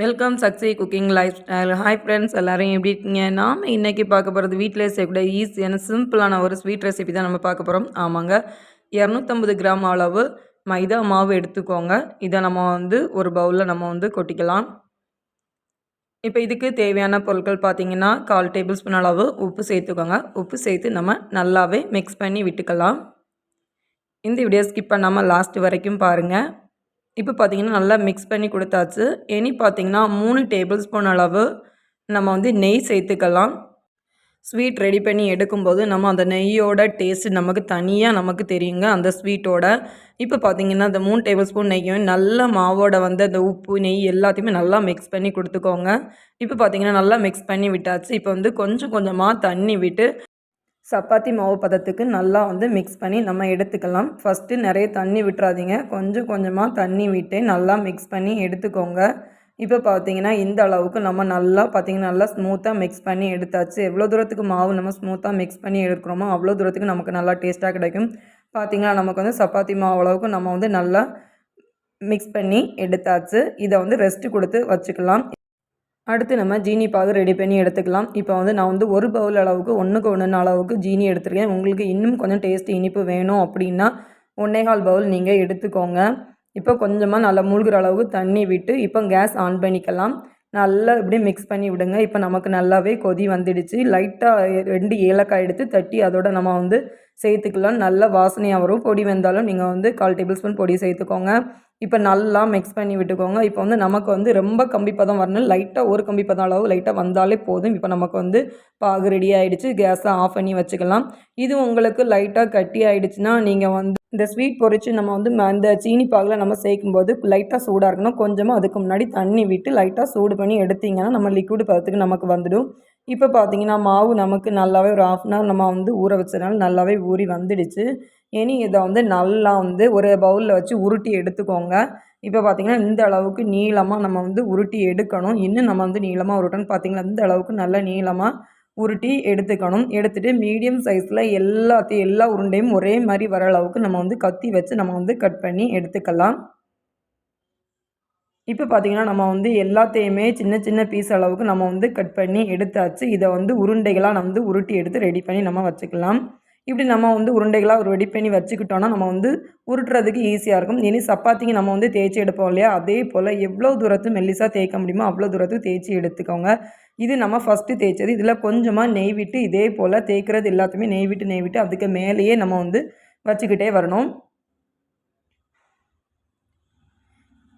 Welcome Sakshi cooking lifestyle hi friends எல்லோரும் எப்படி இருக்கீங்க? நாம் இன்றைக்கி பார்க்க போகிறது வீட்டிலே செய்யக்கூடிய ஈஸியான சிம்பிளான ஒரு ஸ்வீட் ரெசிபி தான் நம்ம பார்க்க போகிறோம் ஆமாங்க. இரநூத்தம்பது கிராம் அளவு மைதா மாவு எடுத்துக்கோங்க. இதை நம்ம வந்து ஒரு பவுலில் நம்ம வந்து கொட்டிக்கலாம். இப்போ இதுக்கு தேவையான பொருட்கள் பார்த்திங்கன்னா கால் டேபிள் ஸ்பூன் அளவு உப்பு சேர்த்துக்கோங்க. உப்பு சேர்த்து நம்ம நல்லாவே மிக்ஸ் பண்ணி விட்டுக்கலாம். இந்த வீடியோ ஸ்கிப் பண்ணாமல் லாஸ்ட் வரைக்கும் பாருங்கள் இப்போ பார்த்திங்கன்னா நல்லா மிக்ஸ் பண்ணி கொடுத்தாச்சு. இனி பார்த்திங்கன்னா மூணு டேபிள் ஸ்பூன் அளவு நம்ம வந்து நெய் சேர்த்துக்கலாம். ஸ்வீட் ரெடி பண்ணி எடுக்கும்போது நம்ம அந்த நெய்யோட டேஸ்ட்டு நமக்கு தனியாக நமக்கு தெரியுங்க அந்த ஸ்வீட்டோட இப்போ பார்த்திங்கன்னா அந்த மூணு டேபிள் ஸ்பூன் நெய்யும் நல்ல மாவோட வந்து அந்த உப்பு நெய் எல்லாத்தையுமே நல்லா மிக்ஸ் பண்ணி கொடுத்துக்கோங்க. இப்போ பார்த்திங்கன்னா நல்லா மிக்ஸ் பண்ணி விட்டாச்சு. இப்போ வந்து கொஞ்சம் கொஞ்சமாக தண்ணி விட்டு சப்பாத்தி மாவு பதத்துக்கு நல்லா வந்து மிக்ஸ் பண்ணி நம்ம எடுத்துக்கலாம். ஃபஸ்ட்டு நிறைய தண்ணி விட்டுறாதீங்க. கொஞ்சம் கொஞ்சமாக தண்ணி விட்டு நல்லா மிக்ஸ் பண்ணி எடுத்துக்கோங்க. இப்போ பார்த்தீங்கன்னா இந்த அளவுக்கு நம்ம நல்லா பார்த்திங்கன்னா நல்லா ஸ்மூத்தாக மிக்ஸ் பண்ணி எடுத்தாச்சு. எவ்வளோ தூரத்துக்கு மாவு நம்ம ஸ்மூத்தாக மிக்ஸ் பண்ணி எடுக்கிறோமோ அவ்வளோ தூரத்துக்கு நமக்கு நல்லா டேஸ்ட்டாக கிடைக்கும். பார்த்திங்கன்னா நமக்கு வந்து சப்பாத்தி மாவு அளவுக்கு நம்ம வந்து நல்லா மிக்ஸ் பண்ணி எடுத்தாச்சு. இதை வந்து ரெஸ்ட்டு கொடுத்து வச்சுக்கலாம். அடுத்து நம்ம ஜீனி பாகு ரெடி பண்ணி எடுத்துக்கலாம். இப்போ வந்து நான் வந்து ஒரு பவுல் அளவுக்கு ஒன்றுக்கு ஒன்று அளவுக்கு ஜீனி எடுத்துருக்கேன். உங்களுக்கு இன்னும் கொஞ்சம் டேஸ்ட் இனிப்பு வேணும் அப்படின்னா ஒன்னேகால் பவுல் நீங்கள் எடுத்துக்கோங்க. இப்போ கொஞ்சமாக நல்லா மூழ்கிற அளவுக்கு தண்ணி விட்டு இப்போ கேஸ் ஆன் பண்ணிக்கலாம். நல்லா இப்படியே மிக்ஸ் பண்ணி விடுங்க. இப்போ நமக்கு நல்லாவே கொதி வந்துடுச்சு. லைட்டாக ரெண்டு ஏலக்காய் எடுத்து தட்டி அதோட நம்ம வந்து சேர்த்துக்கலாம். நல்ல வாசனையாக வரும் பொடி வந்தாலும் நீங்கள் வந்து கால் டேபிள் ஸ்பூன் பொடி சேர்த்துக்கோங்க. இப்போ நல்லா மிக்ஸ் பண்ணி விட்டுக்கோங்க. இப்போ வந்து நமக்கு வந்து ரொம்ப கம்பி பதம் வரணும். லைட்டாக ஒரு கம்பி பதம் அளவு லைட்டாக வந்தாலே போதும். இப்போ நமக்கு வந்து பாகு ரெடி ஆகிடுச்சு கேஸை ஆஃப் பண்ணி வச்சுக்கலாம். இது உங்களுக்கு லைட்டாக கட்டி ஆகிடுச்சுன்னா நீங்கள் வந்து இந்த ஸ்வீட் பொறிச்சு நம்ம வந்து அந்த சீனி பாகில் நம்ம சேர்க்கும்போது லைட்டாக சூடாக இருக்கணும். கொஞ்சமாக அதுக்கு முன்னாடி தண்ணி விட்டு லைட்டாக சூடு பண்ணி எடுத்திங்கன்னா நம்ம லிக்விட் பதத்துக்கு நமக்கு வந்துடும். இப்போ பார்த்தீங்கன்னா மாவு நமக்கு நல்லாவே ஒரு ஆஃப் அன் ஹவர் நம்ம வந்து ஊற வச்சதுனால நல்லாவே ஊறி வந்துடுச்சு. இனி இதை வந்து நல்லா வந்து ஒரு பவுலில் வச்சு உருட்டி எடுத்துக்கோங்க. இப்போ பார்த்திங்கன்னா இந்த அளவுக்கு நீளமாக நம்ம வந்து உருட்டி எடுக்கணும். இன்னும் நம்ம வந்து நீளமாக உருட்டணும். பார்த்திங்கன்னா இந்த அளவுக்கு நல்ல நீளமாக உருட்டி எடுத்துக்கணும். எடுத்துகிட்டு மீடியம் சைஸில் எல்லாத்தையும் எல்லா உருண்டையும் ஒரே மாதிரி வர அளவுக்கு நம்ம வந்து கத்தி வச்சு நம்ம வந்து கட் பண்ணி எடுத்துக்கலாம். இப்போ பார்த்திங்கன்னா நம்ம வந்து எல்லாத்தையுமே சின்ன சின்ன பீஸ் அளவுக்கு நம்ம வந்து கட் பண்ணி எடுத்தாச்சு. இதை வந்து உருண்டைகளாக நம்ம வந்து உருட்டி எடுத்து ரெடி பண்ணி நம்ம வச்சுக்கலாம். இப்படி நம்ம வந்து உருண்டைகளாக ரெடி பண்ணி வச்சுக்கிட்டோன்னா நம்ம வந்து உருட்டுறதுக்கு ஈஸியாக இருக்கும். இனி சப்பாத்திக்கு நம்ம வந்து தேய்ச்சி எடுப்போம் இல்லையா? அதே போல் எவ்வளோ தூரத்து மெல்லிசாக தேய்க்க முடியுமோ அவ்வளோ தூரத்துக்கு தேய்ச்சி எடுத்துக்கோங்க. இது நம்ம ஃபஸ்ட்டு தேய்ச்சது. இதில் கொஞ்சமாக நெய் விட்டு இதே போல் தேய்க்கிறது எல்லாத்தையுமே நெய் விட்டு நெய் விட்டு அதுக்கு மேலேயே நம்ம வந்து வச்சுக்கிட்டே வரணும்.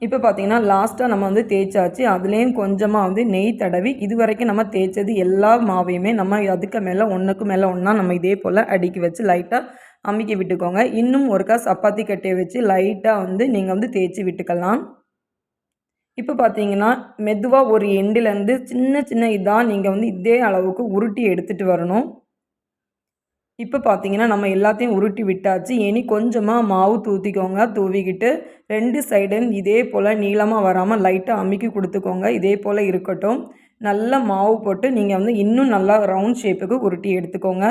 இப்போ பார்த்தீங்கன்னா லாஸ்ட்டாக நம்ம வந்து தேய்ச்சாச்சு. அதுலேயும் கொஞ்சமாக வந்து நெய் தடவி இது வரைக்கும் நம்ம தேய்ச்சது எல்லா மாவையுமே நம்ம அதுக்கு மேலே ஒன்றுக்கு மேலே ஒன்றா நம்ம இதே போல் அடுக்கி வச்சு லைட்டாக அமுக்கி விட்டுக்கோங்க. இன்னும் ஒருக்கா சப்பாத்தி கட்டையை வச்சு லைட்டாக வந்து நீங்கள் வந்து தேய்ச்சி விட்டுக்கலாம். இப்போ பார்த்தீங்கன்னா மெதுவாக ஒரு எண்டுலேருந்து சின்ன சின்ன இதாக நீங்கள் வந்து இதே அளவுக்கு உருட்டி எடுத்துகிட்டு வரணும். இப்போ பார்த்தீங்கன்னா நம்ம எல்லாத்தையும் உருட்டி விட்டாச்சு. இனி கொஞ்சமாக மாவு தூத்திக்கோங்க. தூவிக்கிட்டு ரெண்டு சைடும் இதே போல் நீளமாக வராமல் லைட்டாக அமுக்கி கொடுத்துக்கோங்க. இதே போல் இருக்கட்டும். நல்லா மாவு போட்டு நீங்கள் வந்து இன்னும் நல்லா ரவுண்ட் ஷேப்புக்கு உருட்டி எடுத்துக்கோங்க.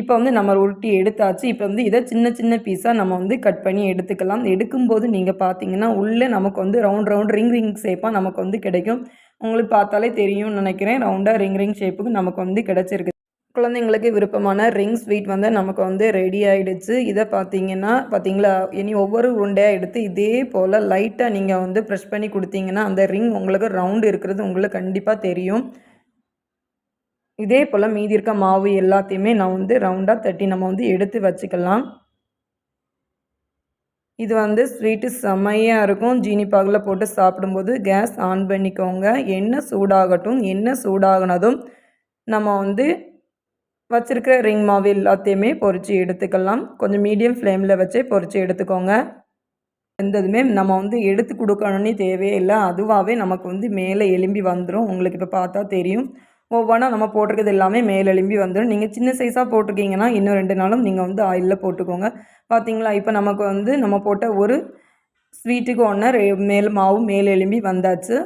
இப்போ வந்து நம்ம உருட்டி எடுத்தாச்சு. இப்போ வந்து இதை சின்ன சின்ன பீஸாக நம்ம வந்து கட் பண்ணி எடுத்துக்கலாம். எடுக்கும்போது நீங்கள் பார்த்தீங்கன்னா உள்ளே நமக்கு வந்து ரவுண்ட் ரவுண்ட் ரிங் ரிங் ஷேப்பாக நமக்கு வந்து கிடைக்கும். உங்களுக்கு பார்த்தாலே தெரியும்னு நினைக்கிறேன். ரவுண்டாக ரிங் ரிங் ஷேப்புக்கு நமக்கு வந்து கிடச்சிருக்கு. குழந்தைங்களுக்கு விருப்பமான ரிங் ஸ்வீட் வந்து நமக்கு வந்து ரெடி ஆகிடுச்சு இதை பார்த்தீங்கன்னா பார்த்தீங்களா? இனி ஒவ்வொரு உருண்டையாக எடுத்து இதே போல் லைட்டாக நீங்கள் வந்து ப்ரெஷ் பண்ணி கொடுத்தீங்கன்னா அந்த ரிங் உங்களுக்கு ரவுண்டு இருக்கிறது உங்களுக்கு கண்டிப்பாக தெரியும். இதே போல் மீதி இருக்க மாவு எல்லாத்தையுமே நான் வந்து ரவுண்டாக தட்டி நம்ம வந்து எடுத்து வச்சுக்கலாம். இது வந்து ஸ்வீட்டு செம்மையாக இருக்கும். ஜீனி பாகில் போட்டு சாப்பிடும்போது கேஸ் ஆன் பண்ணிக்கோங்க. எண்ணெய் சூடாகட்டும். எண்ணெய் சூடாகினதும் நம்ம வந்து வச்சுருக்கிற ரிங் மாவு எல்லாத்தையுமே பொறிச்சு எடுத்துக்கலாம். கொஞ்சம் மீடியம் ஃப்ளேமில் வச்சே பொறிச்சு எடுத்துக்கோங்க. எந்ததுமே நம்ம வந்து எடுத்து கொடுக்கணும்னே தேவையே இல்லை. அதுவாகவே நமக்கு வந்து மேலே எலும்பி வந்துடும் உங்களுக்கு இப்போ பார்த்தா தெரியும். ஒவ்வொன்றா நம்ம போட்டிருக்கிறது எல்லாமே மேலே எலும்பி வந்துடும் நீங்கள் சின்ன சைஸாக போட்டிருக்கீங்கன்னா இன்னும் ரெண்டு நாளும் நீங்கள் வந்து ஆயிலில் போட்டுக்கோங்க. பார்த்தீங்களா இப்போ நமக்கு வந்து நம்ம போட்ட ஒரு ஸ்வீட்டுக்கு ஒன்று மேல் மாவு மேல் எலும்பி வந்தாச்சு.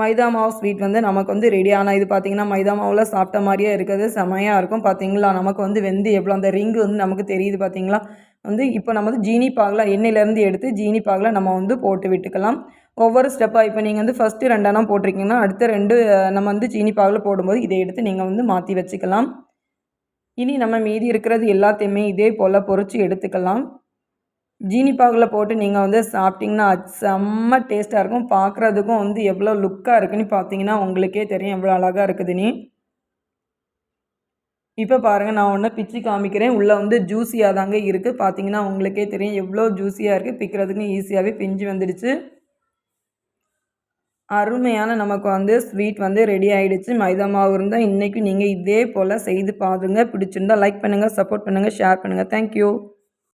மைதா மாவு ஸ்வீட் வந்து நமக்கு வந்து ரெடி ஆனால் இது பார்த்திங்கன்னா மைதா மாவில் சாப்பிட்ட மாதிரியே இருக்குது. செமையாக இருக்கும். பார்த்தீங்களா நமக்கு வந்து வெந்து எவ்வளோ அந்த ரிங்கு வந்து நமக்கு தெரியுது பார்த்தீங்களா வந்து இப்போ நம்ம வந்து ஜீனி பாகில் எண்ணெயிலேருந்து எடுத்து ஜீனி பாகில் நம்ம வந்து போட்டு விட்டுக்கலாம். ஒவ்வொரு ஸ்டெப்பாக இப்போ நீங்கள் வந்து ஃபஸ்ட்டு ரெண்டெண்ணா போட்டிருக்கீங்கன்னா அடுத்த ரெண்டு நம்ம வந்து ஜீனி பாகில் போடும்போது இதை எடுத்து நீங்கள் வந்து மாற்றி வச்சுக்கலாம். இனி நம்ம மீதி இருக்கிறது எல்லாத்தையுமே இதே போல் பொறிச்சு எடுத்துக்கலாம். ஜீனி பாகில் போட்டு நீங்கள் வந்து சாப்பிட்டிங்கன்னா அது செம்ம டேஸ்ட்டாக இருக்கும். பார்க்குறதுக்கும் வந்து எவ்வளோ லுக்காக இருக்குன்னு பார்த்தீங்கன்னா உங்களுக்கே தெரியும் எவ்வளோ அழகாக இருக்குதுன்னு இப்போ பாருங்கள் நான் ஒன்று பிச்சு காமிக்கிறேன். உள்ளே வந்து ஜூஸியாக தாங்க இருக்குது பார்த்தீங்கன்னா உங்களுக்கே தெரியும் எவ்வளோ ஜூஸியாக இருக்குது பிக்கிறதுக்கு ஈஸியாகவே பிஞ்சு வந்துடுச்சு. அருமையான நமக்கு வந்து ஸ்வீட் வந்து ரெடி ஆகிடுச்சு மைதா மாவு இருந்தால் இன்றைக்கும் நீங்கள் இதே போல் செய்து பாருங்கள் பிடிச்சிருந்தா லைக் பண்ணுங்கள் சப்போர்ட் பண்ணுங்கள் ஷேர் பண்ணுங்கள் தேங்க்யூ